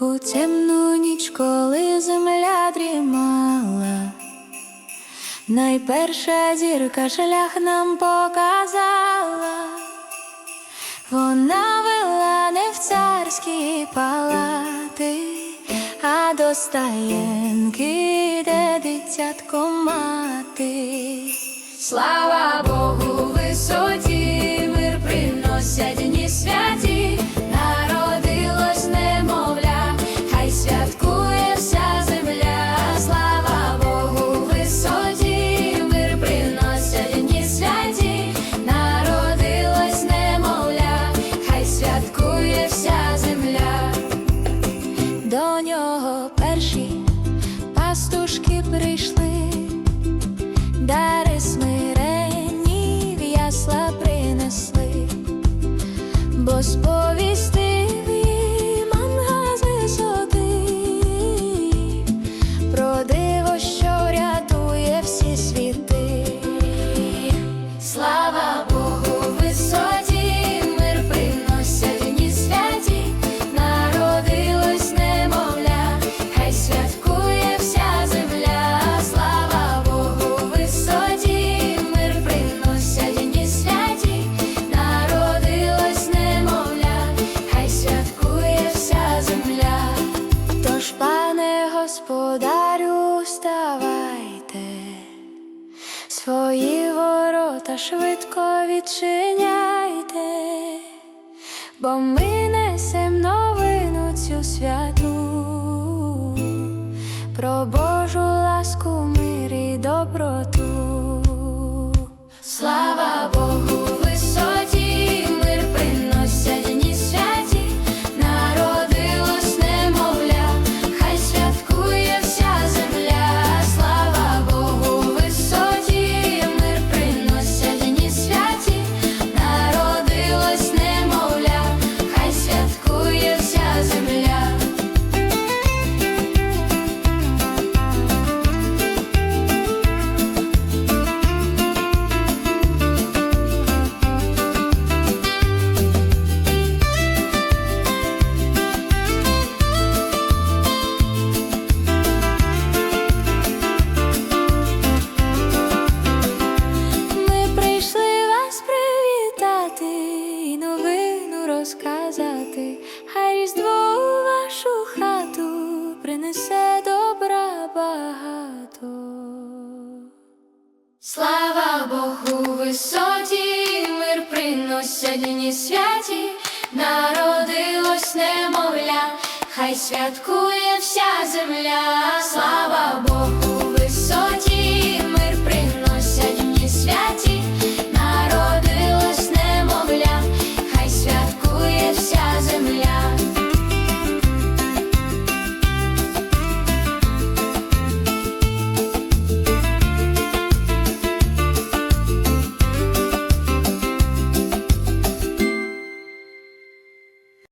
У темну ніч, коли земля дрімала, найперша зірка шлях нам показала, вона вела не в царські палати, а до стаєнки, де дитятко мати. Слава До нього перші пастушки прийшли, дари смирені в ясла принесли, бо сповістив господарю, ставайте. Свої ворота швидко відчиняйте, бо ми несем новину цю святу про Божу Слава Богу, висоті, мир приносять дні святі, народилось немовля, хай святкує вся земля,